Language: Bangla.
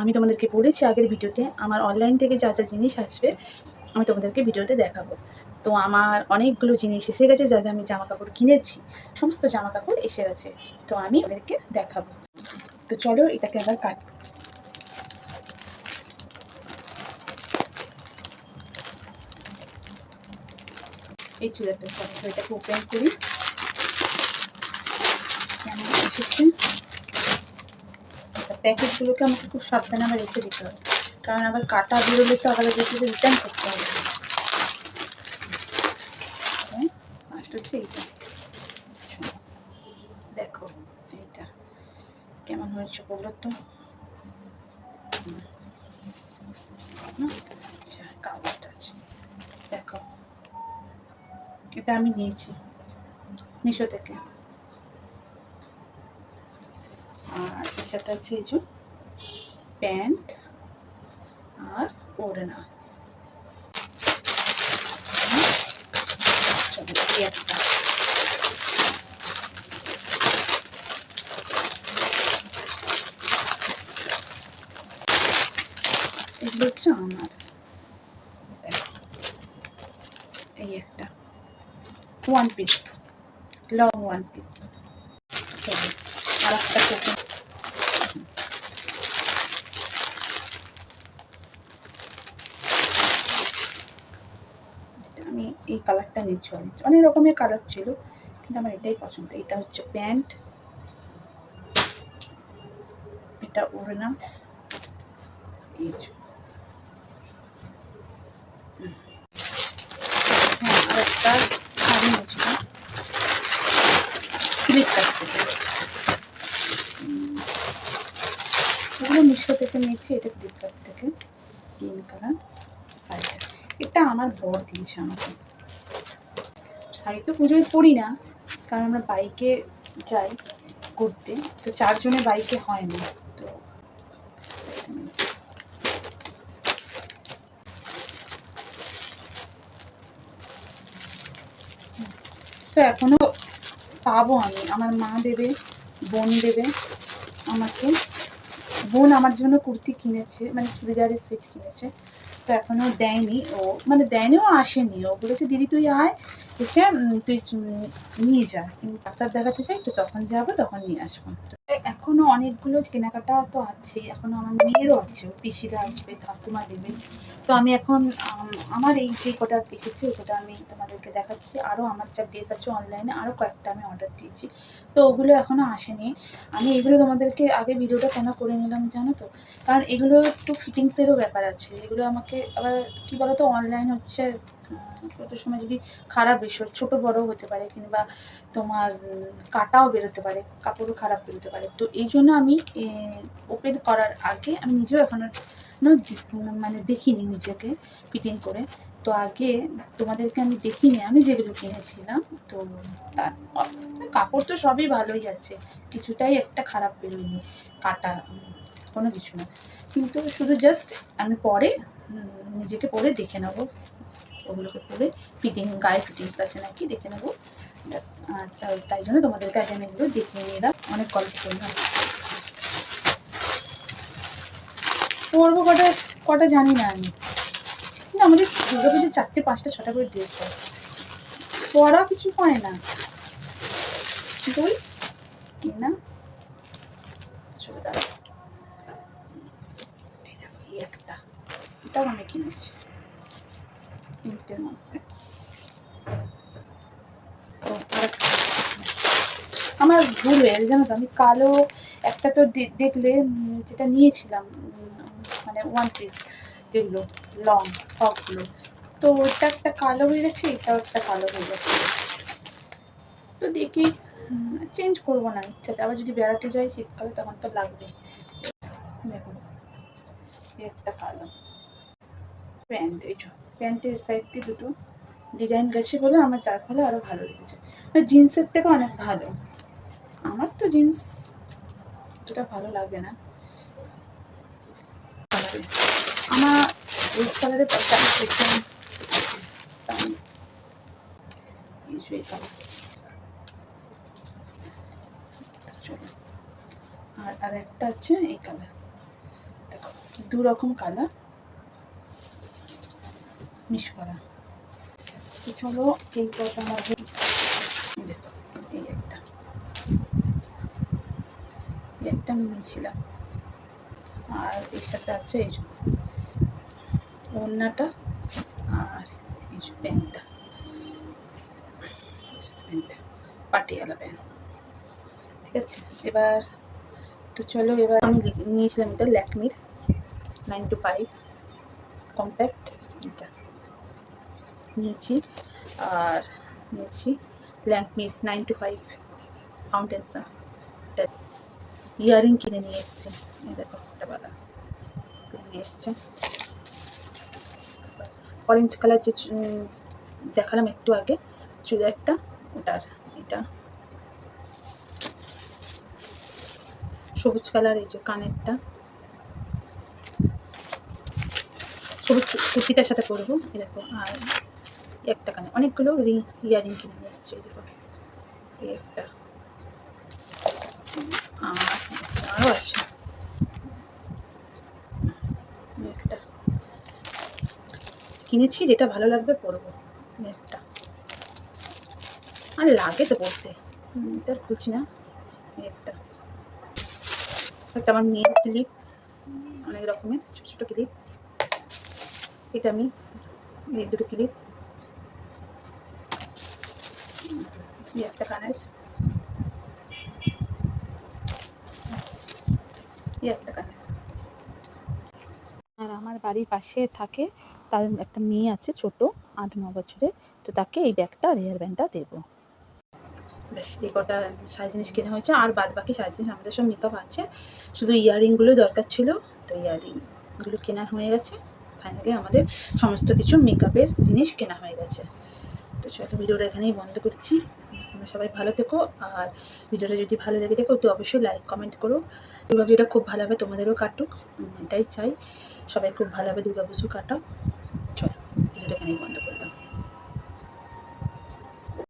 আমি তোমাদেরকে বলেছি আগের ভিডিওতে, আমার অনলাইন থেকে যা যা জিনিস আসবে, আমি তোমাদেরকে ভিডিওতে দেখাবো। তো আমার অনেকগুলো জিনিস এসে গেছে, যা যা আমি জামা কাপড় কিনেছি, সমস্ত জামা কাপড় এসে গেছে। তো আমি ওদেরকে দেখাবো। তো চলো এটাকে আবার কাট। এই চুলাটা এটাকে ওপেন করি। কেমন এসেছে? প্যাকেটগুলোকে আমাকে খুব সাবধানে আবার রেখে দিতে হবে। কারণ আবার কাটা বেরোলে তো আবার দেখে রিটার্ন করতে হবে। ফার্স্ট হচ্ছে এইটা। দেখো, এইটা কেমন হয়েছে বলো তো। আচ্ছা কালারটা আছে। দেখো, এটা আমি নিয়েছি, মিশো থেকে। এটাতে আছে এই প্যান্ট আর ওড়না। একটা এগুলো হচ্ছে আমার। এই একটা। One piece long one piece আর একটা কোকো এটা আমি এই কালারটা নিচ্ছি অনেক অনেক রকমের কালার ছিল, কিন্তু আমার এটাই পছন্দ। এটা হচ্ছে প্যান্ট এটা ওড়না। এই হ্যাঁ একটা শাড়ি ফ্লিপকার্ট থেকে। মিশো থেকে নিয়েছি, এটা ফ্লিপকার্ট থেকে কালার এটা আমার বর দিয়েছে আমাকে। শাড়ি তো পুজোয় পরি না, কারণ আমরা বাইকে যাই ঘুরতে, তো চারজনে বাইকে হয় না, তো তো এখনও পাবো আমি, আমার মা দেবে, বোন দেবে আমাকে। বোন আমার জন্য কুর্তি কিনেছে মানে চুড়িদারের সেট কিনেছে। তো এখনও দেয়নি ও মানে দেয়নি ও আসেনি। ও বলেছে, দিদি, তুই আয়, এসে তুই নিয়ে যা। ডাক্তার দেখাতে চাই, তো তখন যাব, তখন নিয়ে আসব। তো এখনও অনেকগুলো কেনাকাটা তো আছে, এখনও আমার মেয়েরও আছে, পিসিরা আসবে, ঠাকুমা দেবে। তো আমি এখন আমার এই যে কটা এসেছে ওটা আমি তোমাদেরকে দেখাচ্ছি। আরও আমার যা ড্রেস আছে অনলাইনে আরও কয়েকটা আমি অর্ডার দিয়েছি। তো ওগুলো এখনও আসেনি। আমি এগুলো তোমাদেরকে আগে ভিডিওটা কেন করে নিলাম জানো তো? কারণ এগুলো একটু ফিটিংসেরও ব্যাপার আছে। এগুলো আমাকে আবার কী বলো তো অনলাইন হচ্ছে কত সময় যদি খারাপ এসো ছোটো বড়ো হতে পারে কিংবা তোমার কাটাও বেরোতে পারে, কাপড়ও খারাপ বেরোতে পারে। তো এই জন্য আমি ওপেন করার আগে আমি নিজেও এখনও মানে দেখিনি নিজেকে ফিটিং করে। তো আগে তোমাদেরকে আমি দেখিনি, আমি যেগুলো কিনেছিলাম, তো তার কাপড় তো সবই ভালোই আছে, কিছুটাই একটা খারাপ বেরোয়নি, কাটা, কোনো কিছু না। কিন্তু শুধু জাস্ট আমি পরে নিজেকে পরে দেখে নেব। ওগুলোকে পরে ফিটিং গায়ে ফিটিংস আছে নাকি দেখে নেব। ব্যাস তাই জন্য তোমাদেরকে আগে আমি এগুলো দেখিয়ে নিলাম অনেক গল্প করলাম। পরবো কটা কটা জানি না আমি। কিন্তু আমাদের দুর্গা পুজোর চারটে পাঁচটা ছটা করে ড্রেস হয়। পরা কিছু হয় না। দুই তিন না? চলে দাঁড়া এই দেখো, এই একটা। এটাও আমি কিনেছি। তিনটের মধ্যে। আমার ভুল হয়ে জানো তো? আমি কালো একটা তো দেখলে যেটা নিয়েছিলাম মানে ওয়ান পিস যেগুলো লং ফ্রকগুলো তো ওটা একটা কালো হয়ে গেছে, এটাও একটা কালো হয়ে গেছে। তো দেখি চেঞ্জ করব না, ইচ্ছা আছে। আবার যদি বেড়াতে যাই, শীতকালে তখন তো লাগবে দেখুন একটা কালো প্যান্ট, এই যে। প্যান্টের সাইড দিয়ে দুটো ডিজাইন গেছে বলে আমার যার ফলে আরও ভালো লেগেছে। জিন্সের থেকে অনেক ভালো। আমার তো জিন্স অতটা ভালো লাগে না। আমার রেড কালারের চলো। আর আর একটা আছে এই কালার দেখো দু রকম কালার মিশ করা। তো চলো, এই কটা আমার হয়ে- এই দেখো, এই একটা। একটা নিয়েছিলাম। আর এর সাথে আছে এই ওড়নাটা আর এই প্যান্টটা। Pant Patiala pant. ঠিক আছে? এবার তো চলো, এবার আমি নিয়েছিলাম এটা ল্যাকমির নাইন টু ফাইভ কম্প্যাক্ট এটা। নিয়েছি। আর নিয়েছি ল্যাকমির নাইন টু ফাইভ ফাউন্টেন্সা এটা ইয়ারিং কিনে নিয়ে এসেছি। দেখো, একটা কিনে নিয়ে এসছে। অরেঞ্জ কালার যে দেখালাম একটু আগে, চুড়িদারটা, ওটার এটা। সবুজ কালার, এই যে কানেরটা। সবুজ কুর্তিটার সাথে পরবো দেখো, আর একটা কানে অনেকগুলো রিং ইয়ারিং কিনে নিয়ে এসছি এই একটা। আর আরও আছে। একটা। কিনেছি যেটা ভালো লাগবে পরবো। একটা। আর লাগে তো হুম, এটা খুলছি না। একটা। একটা আমার মেয়ের ক্লিপ অনেক রকমের ছোটো ছোটো ক্লিপ এটা আমি এই দুটো ক্লিপ এই একটা কানের এই একটা কানের আর আমার বাড়ির পাশে থাকে তার একটা মেয়ে আছে ছোট আট ন বছরের। তো তাকে এই ব্যাগটা আর হেয়ার ব্যান্ডটা দেবো। ব্যাস এই কটা সাজ জিনিস কেনা হয়েছে। আর বাদ বাকি সাজ জিনিস আমাদের সব মেকআপ আছে। শুধু ইয়াররিংগুলো দরকার ছিল। তো ইয়াররিংগুলো কেনা হয়ে গেছে। ফাইনালি আমাদের সমস্ত কিছু মেকআপের জিনিস কেনা হয়ে গেছে। তো চলো ভিডিওটা এখানেই বন্ধ করছি। তোমরা সবাই ভালো থেকো। আর ভিডিওটা যদি ভালো লেগে থেকো, তো অবশ্যই লাইক কমেন্ট করো। দুর্গা পুজোটা খুব ভালোভাবে তোমাদেরও কাটুক। এটাই চাই। সবাই খুব ভালোভাবে দুর্গা পুজো কাটাও। চলো, ভিডিওটা এখানেই বন্ধ করো।